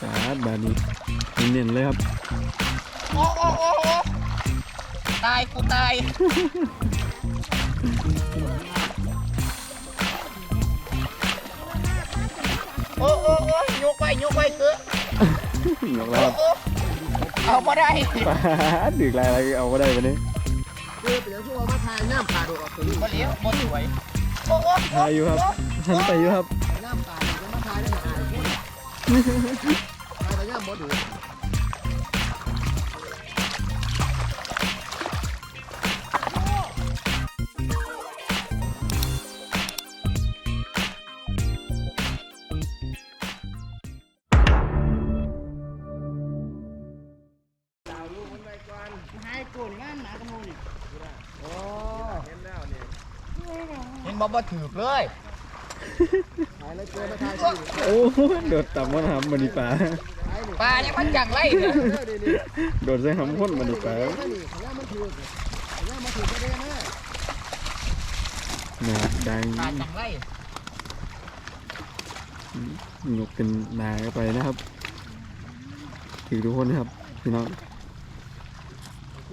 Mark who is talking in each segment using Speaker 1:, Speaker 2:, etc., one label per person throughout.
Speaker 1: สาดบาดนี้เน้นๆเลยครับ
Speaker 2: โอ้โอ้โอ้โอ้ตายกูตายโอ้โอ้โอ้ยกไปยกไปเถอะ
Speaker 1: ยกแล้ว
Speaker 2: โอ้
Speaker 1: ครับ
Speaker 2: โอ้เอาบ่ได้
Speaker 1: ปาดดึกลายอะไรเอาก็ได้วันนี้
Speaker 3: คือเป็นอย่างที่ว่ามาทายน้ำปลาโดดออกตัวนี้
Speaker 2: บ่เลี้ยวบ่สวยโอ้โอ้
Speaker 1: ทายอยู่ครับหันไปอยู่ครับ
Speaker 3: ทายแต่ย่ำบ่ดู
Speaker 2: ให้โกนงานหนากระโมนี่
Speaker 3: โอ้
Speaker 2: เห็นบ่บ่ถือเลย
Speaker 3: ทายแล้
Speaker 1: โอ้โดดต่ำมันหำมันนี่ป่า
Speaker 3: ทายนี่
Speaker 2: ยมันจังไรเนี่ย
Speaker 1: โดดใส่หำพ่นมันนี่ป่า
Speaker 3: น่ามันถือขย่ามันถือก็ได้นะ
Speaker 1: น่ะดัง
Speaker 2: ปลาจังไร
Speaker 1: ยกเป็นนาไปนะครับ ถือทุกคนนะครับพี่น้อง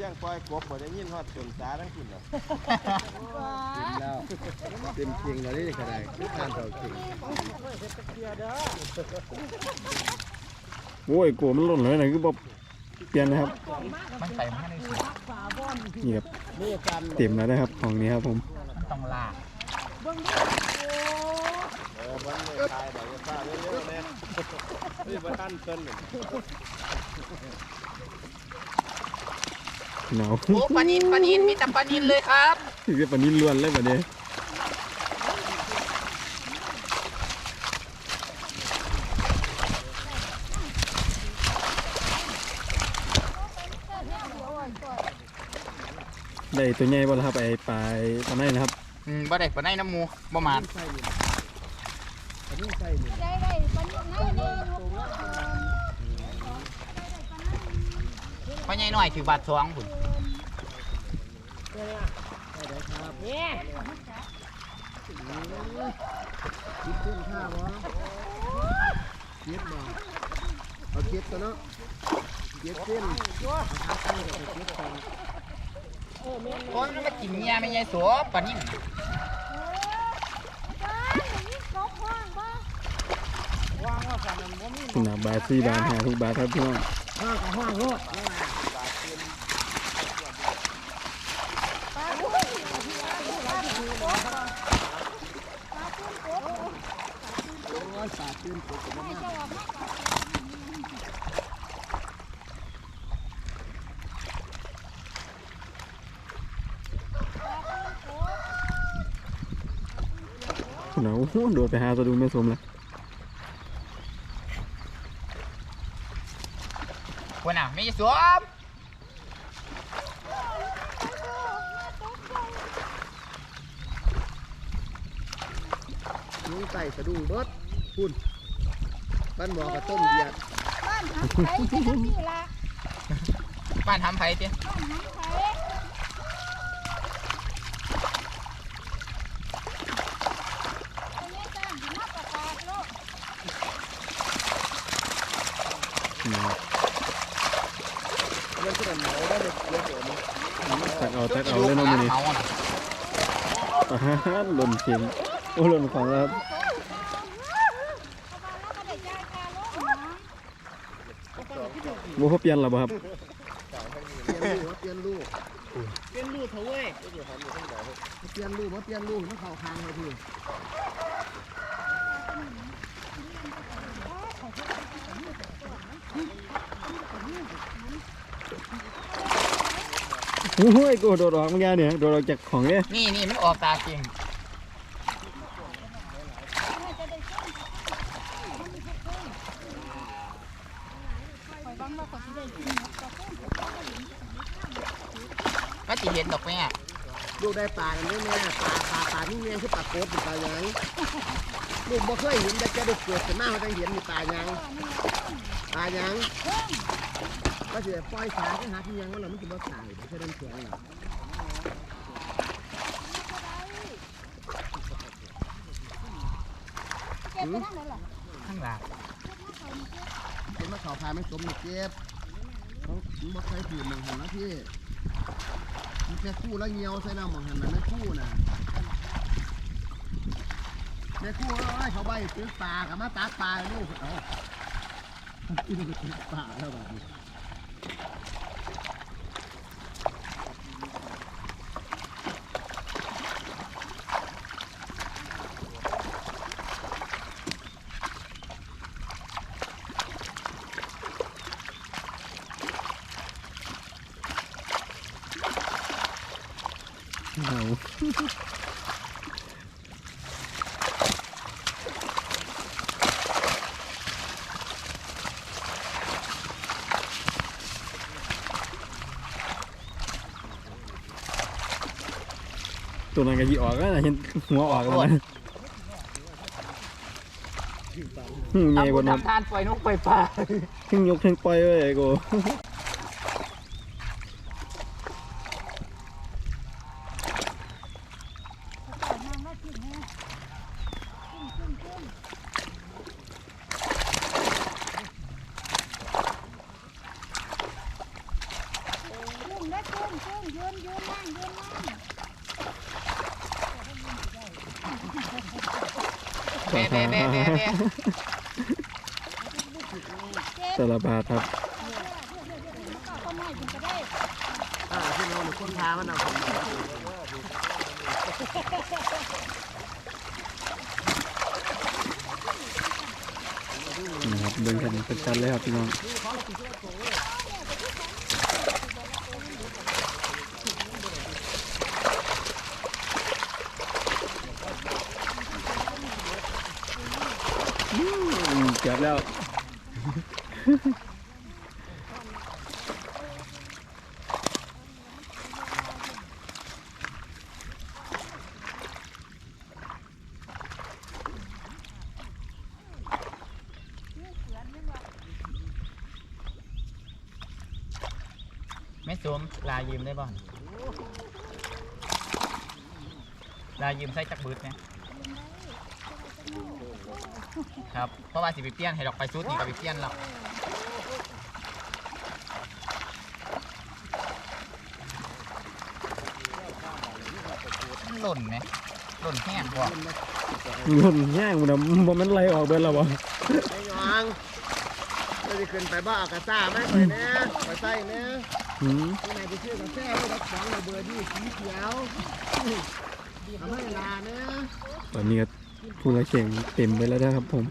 Speaker 4: ที่ยงปล่อยกบบ่ได้ยินฮอดจนตาทั้งขึ้นหรอก
Speaker 3: แล้วเต็มเคียงแล้วนี่ก็ได้คือทานต่อเคียง
Speaker 1: โอ้ยกลัวมันหล่นเลยนะคือบอกเปลี่ยนนะครับ
Speaker 2: มันใส่มาในสุด
Speaker 1: นี่ครับ
Speaker 3: นี่กัน
Speaker 1: เต็มแล้วนะครับของนี้ครับผม
Speaker 2: มันต้องลาก
Speaker 4: เออมันเลยตายบ่อย่าฟ้าเร็วๆแน่เฮ้ยบ่ทันเพิ่นนี่
Speaker 1: หนาว
Speaker 2: โอ้ปลานินปลานินมีแต่ปลานินเลยครับ
Speaker 1: ถือว่าปานนี้ล้วนเลยวันนี้ได้ตัวใหญ่บ่ล่ะครับไอ้ปลายปลาไหนนะครับ
Speaker 2: อืมบ่ได้ปลาในน้ำหมูบ่มาน
Speaker 3: ใส่นี่อันนี้ใส่นี่
Speaker 5: ได้ได้ปนิดน้อยนี่ลูก
Speaker 2: เพราะใหญ่น้อยถือบาทสองพุ่น
Speaker 5: เนี่ย
Speaker 3: คิดขึ้นข้าวะคิดบ่เอาคิดตัวเนาะคิดขึ้นเอาทักขึ้นกับคิดก่อน
Speaker 2: โอ้ยมันมากินเมียไม่ใหญ่สัวปลานินน่ะ
Speaker 5: บ้านอย่างนี้ครบห้องบ้านา
Speaker 1: บาทสี่บาทหาทุกบาทครับพี่น้อง
Speaker 3: ห้างกับห้างโลด
Speaker 5: ปลาดุกปลาดุกปลาดุกปลาดุก
Speaker 3: โอ้ยสาดตื่นตกกับมันน่า
Speaker 1: หนาวโดดไปหาสะดุ้งแม่สมเลย
Speaker 2: พุ่นน่ะไม่ใช่สัว
Speaker 3: ลุงไก่สะดุ้งเบิดพุ่นบ้านหมอกับต้มเบียร์
Speaker 5: บ้านทำไผ่ที่ทั้งนี่ละ
Speaker 2: บ้านทำไผ่ติ
Speaker 5: บ้านทำไผ่อันนี้จ้างนับประกาศลูก
Speaker 1: หนาว
Speaker 3: เรื่องที่มันเหมาได้เลยเยอะเกิน
Speaker 1: ตักเอาตักเอาเลยเน้องมือนี้
Speaker 2: เมาน่ะ
Speaker 1: อ่าฮะหล่นเสียงโอ้หล่นของแล้วครับ
Speaker 5: เขาบ้านแล้วก็ได้จ่ายค่ารถนะ
Speaker 1: บ่เขาเปลี่ยนหรอบ่ครับ
Speaker 3: เปลี่ยนลูกเปลี่ยนลูก
Speaker 2: เป็นลูกเถอะเว้ย
Speaker 3: เปลี่ยนลูกมาเปลี่ยนลูกมันเข้าคางเลยพี่
Speaker 1: โอ้ยกูโดดออกเมื่อกี้เนี่ยโดดออกจากของเนี่ย
Speaker 2: นี่นี่มันออกตาจริง
Speaker 5: คอยบังว่าเขาสิได้กินหมดก็คง
Speaker 2: ก็จะเห็นดอกแม่
Speaker 3: ลูกได้ปลากันด้วยแม่ปลาปลาปลาที่เลี้ยคือปลาโคตรปลาหยังลูกบ่เคยเห็นแต่จะได้เกิดขึ้นมาเขาได้เห็นมีปลายังปลายัง ก็จะปล่อยสาที่หาที่ยังว่าเราไม่คิดว่าตายไม่ใช่ดันเสียงหรอก
Speaker 5: เก็บไปทางไหนล่ะ
Speaker 2: ข้างหลัง
Speaker 5: เก็บมาใส่เก็บ
Speaker 3: มาเข่าพาไม่สมนี่เจ็บเขาบ่เคยถือหมองหันนะพี่มีแม่คู่แล้วเงียวใส่น้ำหมองหันนะแม่คู่น่ะแม่คู่เอ้ยเขาใบซื้อปลากับมาตากปลาลูกเอากินไปซื้อปลาแล้วแบบนี้
Speaker 1: ตัวนั้นก็ยีออกแล้วนะเห็นหัวออกแล้วนะหึ่งใหญ่กว่านั้น
Speaker 2: ทานปล่อยนกปล่อยปลา
Speaker 1: ทั้งยกทั้งปล่อยเลยไอ้โก
Speaker 5: เอาน้ำมากินนะกินกินกินกุ้งนะกุ้งกุ้งยืนยืนนั่งยืนนั่ง
Speaker 2: แม่แม่แม่แม่แม่
Speaker 1: สารบาทครับ
Speaker 5: ก็ไม่กินก็ได้
Speaker 3: อ่าพี่น้องคนพามันเอาผมมา
Speaker 1: นะครับเดิน กันเลยครับพี่น้องอืมเจ็บแล้ว
Speaker 2: แม่สวมลา ยืมได้บ่ลายืมใส่จักบืดไหมครับ เพราะว่าสิไปเปลี่ยนให้ดอกไปชุดนี่ก็ไปเปลี่ยนแล้วมันหล่นไหมหล่นแห้งบ่
Speaker 1: หล่นแย่งมันนะบ่แมันไหลออกเบิดแล้วบ่
Speaker 3: ไอ้ยองเราจะขึ้นไปบ้าเอากระซ่าไหมไปแน่ไปใส่แน่
Speaker 1: หืม
Speaker 3: ที่ไหนไปซื้อกาแฟไม่รับสองระเบิดนี่สีเขียวทำให้ลาเนี่ย
Speaker 1: ตอนนี้ก็ผู้ละเข่งเต็มไปแล้วนะครับ ผม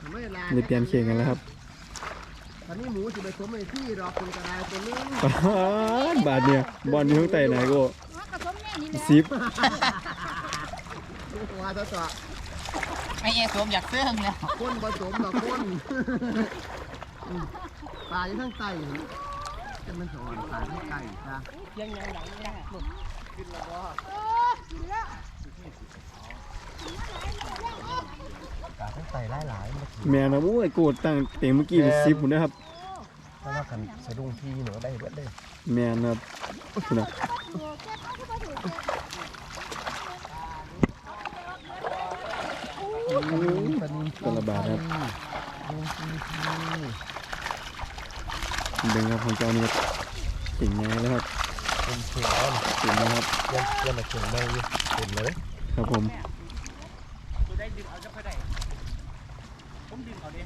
Speaker 3: ทำให้ลา
Speaker 1: ได้เปลี่ยนเข่งกันแล้วครับ
Speaker 3: ตอนนี้หมูจะไปสมในที่รอคุณกระไดตัวนึง
Speaker 1: ปาดบาทเนี่ยบอลอยู่ข้างใต้ไหนโก็
Speaker 5: อ๋อกระสมแน่นี่แหละ
Speaker 1: ซิป
Speaker 3: ว่าต่อต่อ
Speaker 2: ไอ้เอสวมอยากเสื้องแล้ว
Speaker 3: คนผสมต่อคนปลาอยู่ข้างใต้ จะมันสอนปลาที่ไก่จ้ะ
Speaker 5: เออกินแล้ว
Speaker 3: ปลาข้างใต้หลายหลาย
Speaker 1: แม่นะโอ้ยโกรธตั้งเต็มเมื่อกี้เป็นซิปหมดนะครับ
Speaker 3: เพราะว่าคันสะดุ้งที่หนูได้เบิดเลย
Speaker 1: แม่นะครับคุณน่ะ
Speaker 5: โอ้แก้ป้าก็บ่ถูกแก้
Speaker 1: ตละบาทครับ เบ่งครับของเจ้านี่ครับเก่งไงแล้วครับ
Speaker 3: เป็นเขียว
Speaker 1: เก่งนะครับ
Speaker 3: ยังยังมาเขียวไม่เป็นเลย
Speaker 1: ครับผม
Speaker 2: กูได้ดึงเอาจะไปไหนผมดึงเอาดิ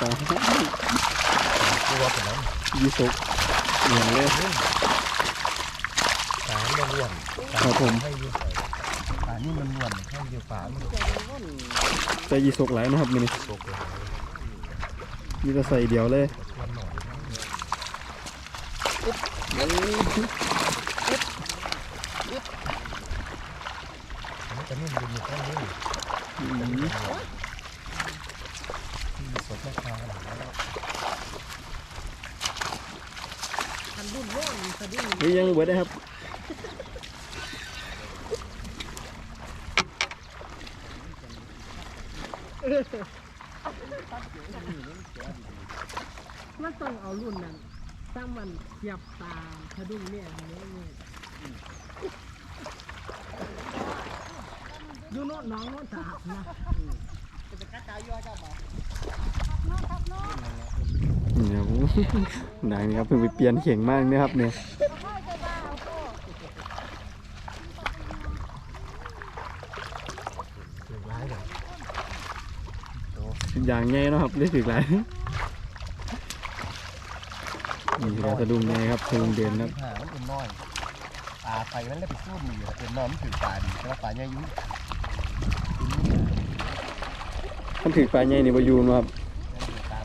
Speaker 1: ตา
Speaker 3: ตัวเป็นน้
Speaker 1: ยีสกเหนียวเลยำ
Speaker 3: ปลาเนี่ยล้วน
Speaker 1: ครับผม
Speaker 3: ให้ยืดใส่ปลา นี่มันล้วนให้ยืดปลามัน
Speaker 1: ใจยีสกหลายนะครับมันนี่
Speaker 3: ตกลาย
Speaker 1: มีแต่ใส่เดียวเลย
Speaker 3: ล้วนหน่อยมันจะนิ่มอยู่แค่นี้
Speaker 1: อืม
Speaker 3: สดแค่คาขนาดนั้น
Speaker 1: เฮ้ยยังเบิดได้ครับ
Speaker 6: มันต้องเอารุ่นนั้นตั้งมันเทียบตาสะดุ้งเนี่ยอันนี้เนี่ยอยู่โน่นน้องโน่นสาบนะ
Speaker 3: เป็นกัดตายย่อเจ้าบ่
Speaker 5: น้องครับน้อง
Speaker 1: นี่ครับดังนี่ครับเพิ่งไปเปลี่ยนเข่งมากเนะครับเนี่ย
Speaker 5: ค่อยจะบ้าเอาโก้
Speaker 3: ถึงร้ายเลย
Speaker 1: อย่างไงเนาะครับเรียกถึงไรนี่เราจะดุงไงครับเพิ่งเดือนครับ
Speaker 3: หามันเป็นน้อยปลาไฟมันเลยไปสู้มีอยู่เป็นน้อยมันถือปลาดีแต่ว่าปลาใหญ่ยุ่ง
Speaker 1: มันถือปลาใหญ่นี่บอยูนครับ
Speaker 3: ตาม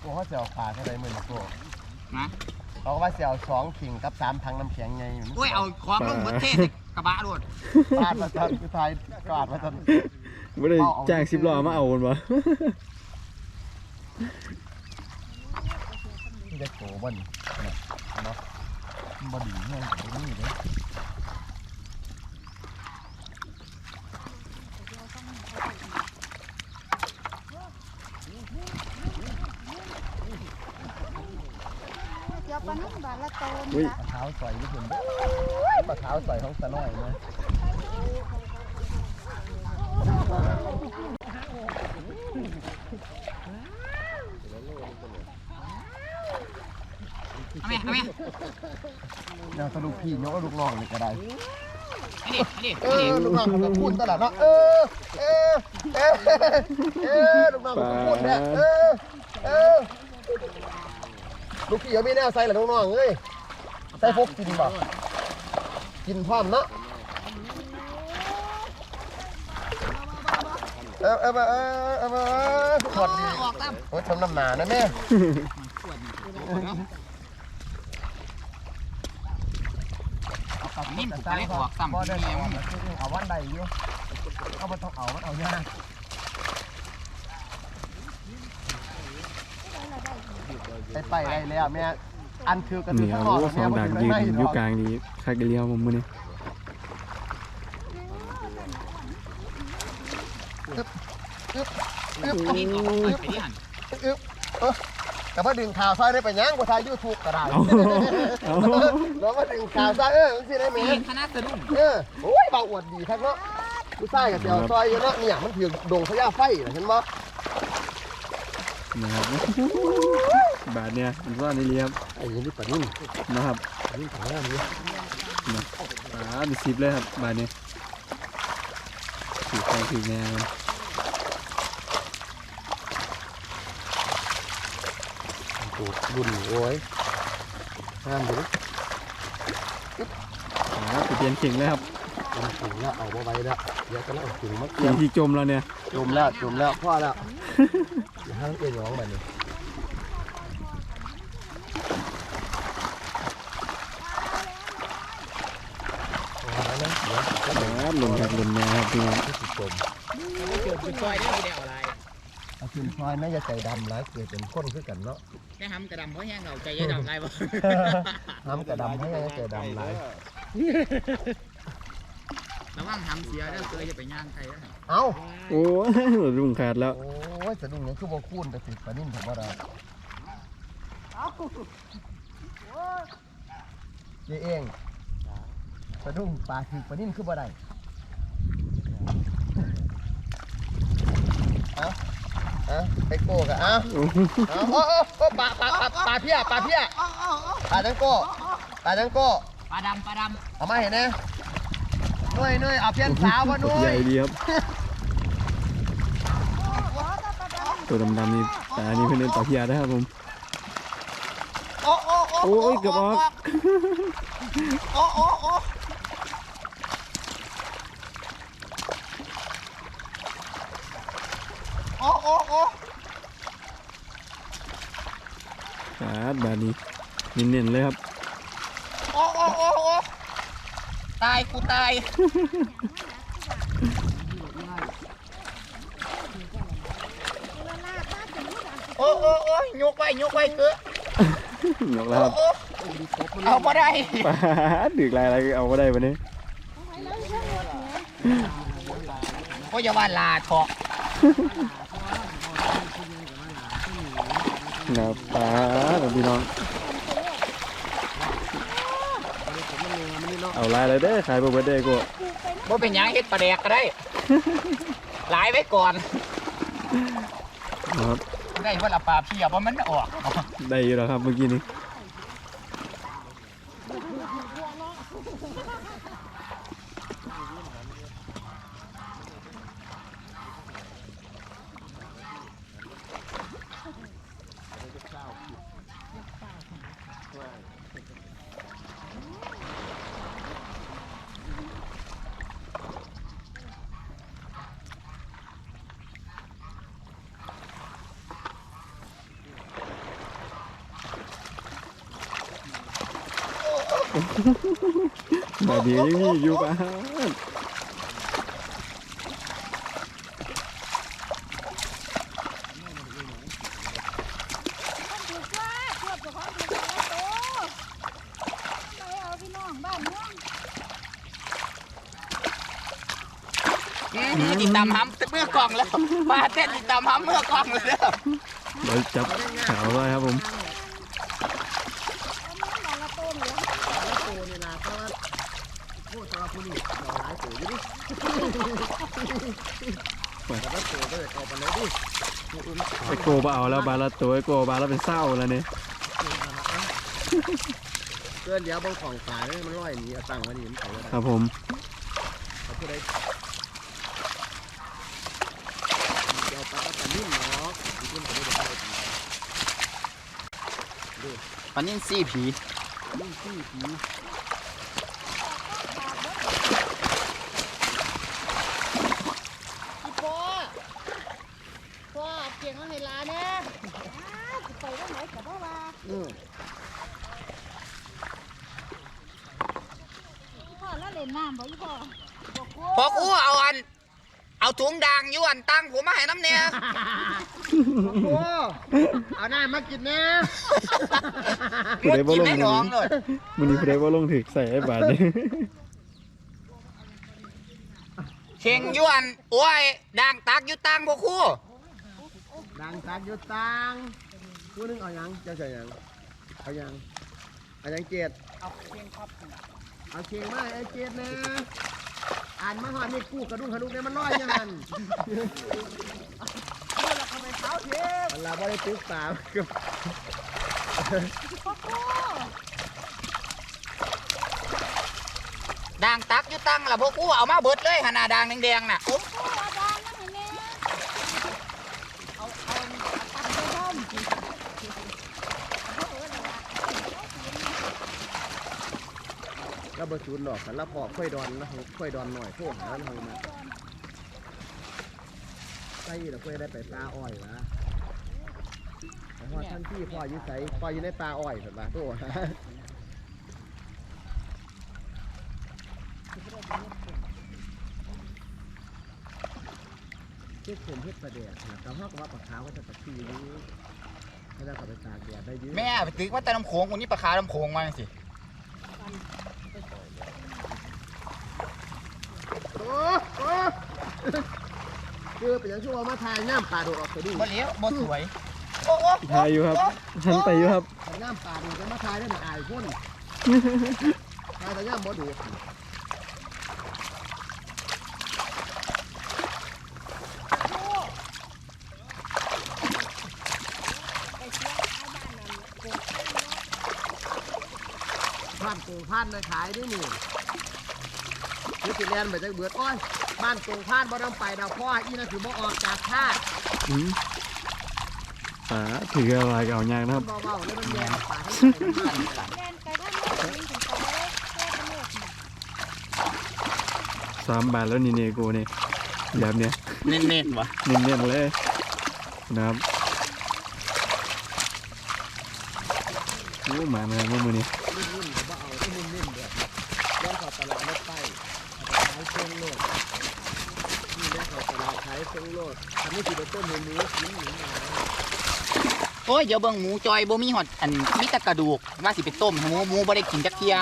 Speaker 3: โอ้เขาเสียวปลาเท่าไรมื่นโก้
Speaker 2: นะ
Speaker 3: เขาก็ว่าเสียวสองขิงกับสามพังน้ำแข็งไง
Speaker 2: โอ้ยเอาความลงเหมือนเทศกระบะรถ
Speaker 3: ปลามาทันคือไทยกอดมาทัน
Speaker 1: ไม่ได้จ้างสิบล้อมาเอาคนวะ
Speaker 3: ที่จะโกบ่นเนาะมันบ่ดีแห้งกับนี่เลย
Speaker 5: เดี๋ยวปลานุ่มบาทละโตน
Speaker 1: อุ้ย
Speaker 5: ละ
Speaker 3: ปลาเท้า ใส่นี่เห็นปลาเท้าใส่ของตะน้อยนะ
Speaker 2: เอาไหมเอาไหม
Speaker 3: แนวสรุปพี่ยกลูกน้องนี่ก็ได้
Speaker 2: อันนี้อันนี้
Speaker 3: เออลูกน้องมันก็พูดตลอดเนาะเออเออเออเออลูกน้องมันก็พูดเนี่ยเออเออลูกพี่ยังไม่แน่ใส่หรอลูกน้องเอ้ย ใส่พกกินบ่กินพร้อมเนาะเออเออเออเออเออเออขวดดีโอ้ยทำน้ำหนานะแม่
Speaker 2: นิ่มถูกอะไรออกซ้ำ
Speaker 3: บ่ได้
Speaker 2: ที่
Speaker 3: เอา
Speaker 2: ยัง
Speaker 3: เอาวันใดอยู่เอามันต้องเอามันเอายากไปไปได้แล้วแม่ อันคือกระ
Speaker 1: นี่ครับโอ้สองดักยืนอยู่กลางนี้คักเดียวผมมือนี่
Speaker 2: นี่ออกไปที่หัน
Speaker 3: อึ๊บเออแต่ว่าดึงข่าวซ้ายได้ไปยังบ่ทายยูทูบก็ได้
Speaker 1: เอาเอา
Speaker 3: แล้วมาดึงข่าวซ้ายเออมันสิได้แม่
Speaker 2: คณะสะดุ้ง
Speaker 3: เออโอ้ยเบาอวดดีทักเนาะผู้ชายกับเสี่ยวซอยอยู่เนาะเนี่ยมันถือดงพญาไฟน่ะเห็นบ่
Speaker 1: นะครับ บาทเนี่ยมันซ่อนนี่เรียบ
Speaker 3: ไอ้ยี่นี่ปะนิ่ม
Speaker 1: นะครับ
Speaker 3: นี่ของเราเนี่ย
Speaker 1: ปลามีสิบเลยครับบาทเนี่ยถือไปถือแนว
Speaker 3: โอ้รุ่นโอ้ยงามอยู่
Speaker 1: ปลาไปเปลี่ยนเข่งแล้วครับ
Speaker 3: มันถึงแล้วเอาบ่ไว้แล้วเดี๋ยวก็แล้วเอาถึงมา
Speaker 1: เข่งที่จมแล้วเนี่ย
Speaker 3: จมแล้วจมแล้วพ่อแล้วอย่าให้มันเป็นหยองแบบนี้เอาไว้นะเดี๋ยวจะ
Speaker 1: ปลา หล่นครับหล่นแนวครับพี่น้อง
Speaker 3: สิจม
Speaker 2: เกิดเป็นซอยได้ไม่ได้อะไร
Speaker 3: เอาขึ้นซอยน่าจะใจดำหลายเกิดเป็นคนคือกันเนาะ
Speaker 2: ได้ทำกระดำเพราะแห้งเราใจยัดดำไรบ่
Speaker 3: น้ำกระดำให้ยังใจดำหลาย
Speaker 2: ระวังทำเสียแล้วเคยจะไปย่างใครแล้ว
Speaker 3: เอ้า
Speaker 1: โอ้ยรุ่งขาดแล้ว
Speaker 3: โอ้ยสะดุ้งยังคือบ่คูนไปติดปลานิ่มผมว่าเราเจ๊เองสะดุ้งปลาถือปลานิ่มคือบ่ได้ เอาเอาไปโก้กันเอา
Speaker 1: โอ้โห
Speaker 3: เอาโอ้โอ้โอ้ปลาปลาปลาปลาเพี้ยปลาเพี้ยปลาจังโก้ปลาจังโก้
Speaker 2: ปลาดำปลาดำ
Speaker 3: เอามาเห็นนะหน่วยน่วยเอาเพี้ยนสาวมาหน่ว
Speaker 1: ใหญ่
Speaker 3: ย
Speaker 1: ดีครับตัวดำๆนี่ปลานี่เพื่อนเล่นปลาเพียนะครับผม
Speaker 3: โอ้โอ้โอ้
Speaker 1: โอ้ยเกือบออก
Speaker 3: โอ้โอ้โอ้โอ้โอ้โอ้
Speaker 1: ปลาบาทนี้เน้นๆเลยครับ
Speaker 3: โอ้โอ้โอ้โอ้ำ
Speaker 2: ตายกูตายโอ้โอ้โอ้ยกไปยกไปเกอะ
Speaker 1: ยกแล้วครับ
Speaker 2: เอาพอได้
Speaker 1: ปลาดึกลายอะไรเอาก็ได้วันนี้
Speaker 2: ก็จะว่าลาเถา ห
Speaker 1: นาป้าของพี่น้อง เอาลายเลยเด้ขายเบอร์เบอร์เด้กู
Speaker 2: บ่เป็นยังเฮ็ดปลาแดกก็ได้ หลายไว้ก่อนได้ว่าละปลาเพียบว่ามันออก
Speaker 1: ได้อยู่แล้วครับเมื่อกี้นี้ ดียังมีอยู่บ้าน
Speaker 5: คนถูกว่าเทียบกับของถูกแล้วโตไปเอาพี่น้องบ้านเมือง
Speaker 2: ติดตามห้ำเมื่อกล่องแล้วปลาเต้นติดตามห้ำเมื่อกล่องแล้ว
Speaker 1: เราจับขาวเลยครับผม
Speaker 5: เอาเมืองบ้านละโตเหลือ
Speaker 3: โตนี่ล่ะเพราะว่าโอ้ตัวผู้นี่ต่อหลายตัวอยู่ดิ แต่ว่าตัวก็จะเอาไปเลยดิ
Speaker 1: ไอโกบเอาแล้วบาละตัวไอโกบาแล้วเป็นเศร้าแล้วเนี่ย
Speaker 3: เกินเดี๋ยวบางของขายมันร้อยหนีเอาตังค์มาดิมันไปแล้ว
Speaker 1: ครับผม
Speaker 3: เขาพูดได้เดี๋ยวปลาตะนิ่มเนาะที่คุณเขาไม่ได้ไป
Speaker 2: ปลานิ่นซี่ผี
Speaker 3: นิ่มซี่ผี
Speaker 5: อีโปพ่อเก่งแล้วให้ลาเนี่ยไปว่าไหนกับว่าว่า
Speaker 3: อืม
Speaker 5: อีพ่อแล้วเล่นน้ำบ่อีพ่อบอกกู
Speaker 2: พอกูเอาอัน เอาถุงด่างอยวนตั้งผมมาให้ น้ำเนี่ย
Speaker 3: โอ้เอาหน้ามากินแน่
Speaker 1: ผู้
Speaker 2: งด
Speaker 1: ใดบ่
Speaker 2: กิน
Speaker 1: ลง
Speaker 2: ให้
Speaker 1: มือ
Speaker 2: น้อง
Speaker 1: นี้
Speaker 2: เลย
Speaker 1: มือนี้ผู้ใดบ่ลงถึกใส่ไอ้บาทนี่
Speaker 2: เข่งอยวนโอ้ยด่างตักอยู่ตั้งพวกคู่
Speaker 3: ดังตักอยู่ตังผู้นึงเอายังเจ้าเสียยังเอายังเอายังเจ็ด
Speaker 2: เอาเข่งครับ
Speaker 3: เอาเชียงมาไอ้เจ็ดนะ อ่านมาหอดนี่กู้กระดุงกระดุงเนี่ยมันร้อยยังมันมันลาบ่ได้ตึกสามกับ
Speaker 5: พ่อกู
Speaker 2: ด่างตักอยู่ตั้งละพวกกูเอามาเบิดเลยขนาดด่างแดงๆน่ะโอ้
Speaker 5: พ่อเอาดานนั่นให้แม่เอาเอาตัดไปพร้อมเอาเออนั่นล่ะ
Speaker 3: แล้ว บจุหลอกกันแล้วพอค่อยดอนแล้วค่อยดอนหน่อยโทษหาแล้วทางมาใส่แล้วค่อยได้ไปปลาอ้อยวะแต่พอท่านที่พ่ออยิ่ใส่พ่ออยู่ในปลาอ้อยเห็นปะโทษหาเช็ดผมเช็ดประเดี๋ยวนะแต่ห้องก็ว่าปลาขาวก็จะตะคีนี้ให้เรากลับไปตากแดดได้เยืด
Speaker 2: แม่ไปตึกว่าแต่น้ำโขงคนนี้ปลาคาน้ำโขงมาสิ
Speaker 3: โอ้โอ้คือ เป็นอย่างที่ว่ามาทายน้ำปลาโดดออกไปดู
Speaker 2: บ่เลี้ยวบ่สวยโอ้โอ้
Speaker 1: ทายอยู่ครับหันไปอยู่ครับ
Speaker 3: น้ำปลาโดดจะมาทายได้หนึ่งอายคนทายแต่ย่ำบ่ดูผ่านโกงผ่านเลยขายด้วยนี่นี่สิแลนไปจากเบือดอ้อย บ้านโกงผ่านบ่ต้องไปดาวพ่ออีนั่นคือบ่ออกจากท่า
Speaker 1: อืมป๋าถืออะไรเก่ายางนะครับ
Speaker 3: เบาๆแล้วมันแยงปากให้ใส่น้ำมัน
Speaker 5: แม่นไปทางโน้นถึงไปเลยแค่ป็นโลกน่ะ
Speaker 1: สามบาทแล้วนี่เนี่ยกูนี่แบบเนี้ย
Speaker 2: เน้นๆวะ
Speaker 1: เนียนๆเลยนะครับโอ้หมามาเมื่อมือนี้
Speaker 3: นิ่มๆบ่เอาที่นิ่มๆแบบย้อนเข้าตลาดรถไฟขายเครื่องโลดนี่แม่เขาตลาดขาย เครื่องโลดทำให้สิเป็นต้นหมูหมูหมูหมา
Speaker 2: โอ้ยเดี๋ยวเบิ่งหมูจอยบ่มีหอดอันมีแต่กระดูกว่าสิไปต้มหมูหมูบ่ได้กินจักเทีย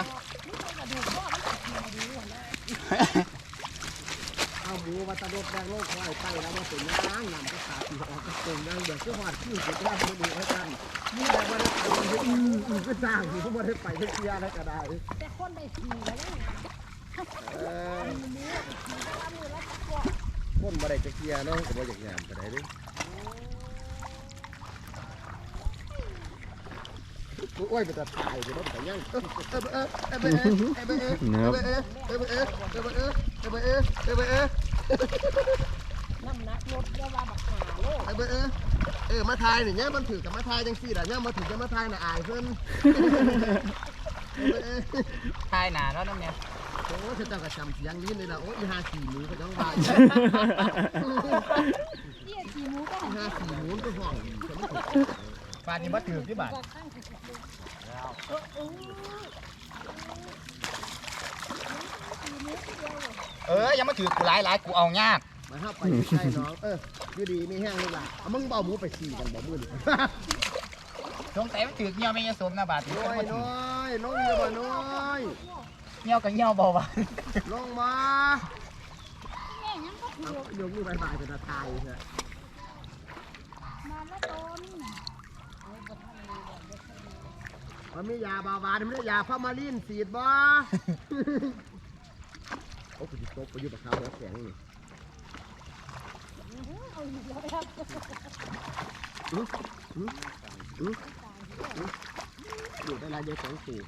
Speaker 3: เอาหมูวัตถุแดงโลกไว้ไปแล้วมาเป็นย่างนำก็ขาตีออกก็ตรงย่างเดี๋ยวก็หอดขี้สุดแล้วมาดูให้กันนี่แหละว่าได้ไปอืออือก็จ้างอยู่เพราะว่ได้ไปเคลียร์ได้ก็ได้
Speaker 5: แต่คนได้ขี่แล้วเนี่ย
Speaker 3: พ่นบ่ได้จะเกียน้องก็บ่อยากยามไปได้ดิโอ้ยไปนจะตายไปแล้วแต่ยังเน้ำ
Speaker 5: หนักลดเล้วว่าบักหาโลก
Speaker 3: เออมาทายนี่เนี่ยมันถือกับมาทายจังสี่แหละเนี่ยมาถือกับมาทายน่ะอายเพิ่น
Speaker 2: ทายหนาแล้วน้ำเนี่ย
Speaker 3: โอ้เขาเจ้าก็จำเสียงนี้เลยล่ะโอ้ยห้าสี่หมูเขาจ้องว่า
Speaker 5: เตี้ยขี่หมูก็
Speaker 3: ห้าสี่หมูก็ห้อง
Speaker 2: ฟานนี้บ่ถือที่บ้า
Speaker 5: งขี่เออเออขี่หมูเดียว
Speaker 2: เออยังมาถือกูหลายหลายกูเอายาก
Speaker 3: มาห้าไปใช่น้องเอออยู่ดีนี่แห้งเลยล่ะเอามึงเบาหมูไปสี่กันบ่มือดิ
Speaker 2: สงสัยมันถือเงี้ยไม่ยสมนะบาทนี้
Speaker 3: น้อยน้อยลงอย่าบ่น้อย
Speaker 2: เงี้ยวกับเงี้ยวเบาบา
Speaker 3: ลงมา
Speaker 5: แม่ยังก็
Speaker 3: เอา
Speaker 5: ถูก
Speaker 3: ยกมือไปบายเป็นตาตายเถอะ
Speaker 5: มาแล้วตน
Speaker 3: มันมียาบาบาดมันมียาฟามาลินฉีดบ่โอ้กูจะตกไปยู่กับเขาแล้วแข็งนี่
Speaker 5: อาอยู่
Speaker 3: อยู่ได้รายเดียวสองสี่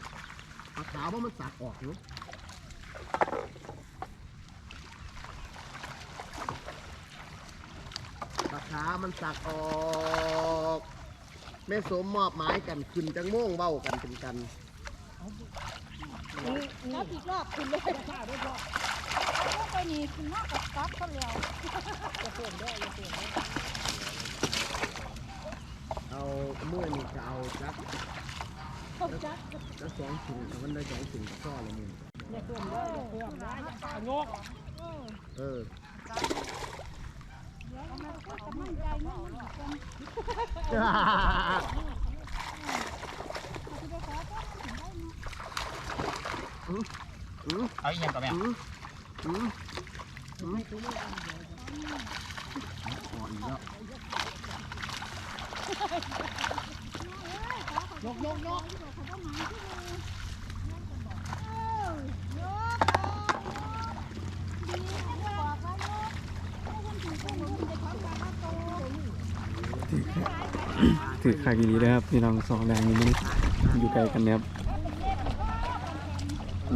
Speaker 3: ปลาขาวว่ามันสักออกเนาะปลาขาวมันสักออกแม่สมมอบหมายกันขึ้นจังม่วงเบ้ากันเป็นกัน
Speaker 5: แล้วอีกรอบคุณเลยค่ะเรียร้อยเอาไปนี่คุณนอกกับเขาแล้วจะเปลี่ยนด้วยจะเปลี่ยนด้วย
Speaker 3: เอาเมื่อนี่จะเอาจัก
Speaker 5: แล้
Speaker 3: วสองถุงมันได้สองถุงกับพ่ลยมึง
Speaker 6: เนี่ยเพื่มนด้เพิ่มได้งก
Speaker 3: เออ
Speaker 5: เอาอีกอย่าง
Speaker 2: ก่อนแม่
Speaker 3: อืมอืมอ่อาอีกแล้ว
Speaker 5: กยกยกถือขายกีดีนะครั
Speaker 1: บพี่น้องสองแดงนี่อยู่ไกลกันนะครับ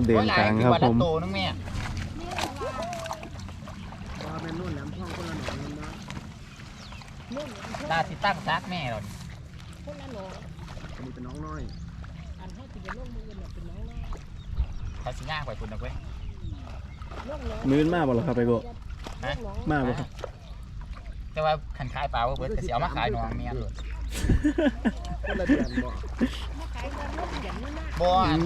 Speaker 1: เด่นทางครับผม
Speaker 2: โตนั่งแม่ตาสิตั้งซักแม่
Speaker 6: หรอ
Speaker 3: อันนี้เป็นน้องน้อย
Speaker 6: อันให้สิเป็นโรคมือเนี่ยเป็นน้องแน่
Speaker 2: เขาสิง่ายกว่าคุณนะเว้ย
Speaker 6: โรคหนอ
Speaker 1: มื้นมากบ่ล่ะครับไปโก
Speaker 6: โรคหนอ
Speaker 1: มากบ่ครับ
Speaker 2: แต่ว่าคันขายปลาว่าเบิร์ดก็เสียมาขายน้องเมียเลย
Speaker 3: คนละเดือนบ่
Speaker 6: มาขายกันโรคอย่างนี้นะ
Speaker 2: บ่อัน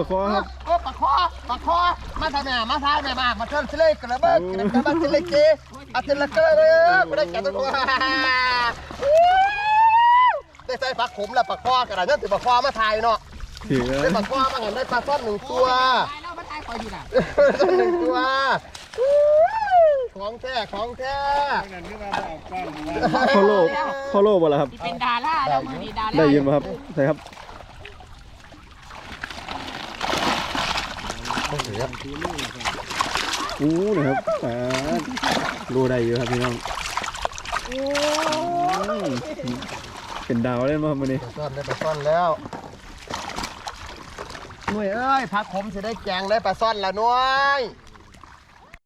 Speaker 1: ปะคอครับ
Speaker 3: โอ้ปะคอปะคอมาทำแม่มาทายแม่มามาเชิญเสลกกระเบิดกระเบิดกระเบิดเสลกเกอาเทลกระเบิดไม่ได้แก่ตัว ได้ใส่ผักขมแล้วปะคอกระดาษนั่นถือปะคอมาทายเนาะ
Speaker 1: ถือ
Speaker 3: ได้ปะคอมาเห็นได้ปลาซ่อนหนึ่งตัว
Speaker 2: ตายแล้วมาตายคอยอยู่น่ะ
Speaker 3: ซ่อนหนึ่งตัวของแท้ของแท้
Speaker 4: นั่นคือว่าบอกกล้องว่า
Speaker 1: พ่อโลพ่อโลบ่ล่ะครับ
Speaker 2: เป็นดาราแล้วมือดีดารา
Speaker 1: ได้ยินป่ะครับใช่ครับอู้นะครับปาดรูได้อยู่ครับพี่น้องอืม เป็นดาวเล่นมาวันนี้
Speaker 3: ซ่อนได้ปลาซ่อนแล้วหน่วยเอ้ยผักขมจะได้แกงได้ปลาซ่อนแล้วหน่วย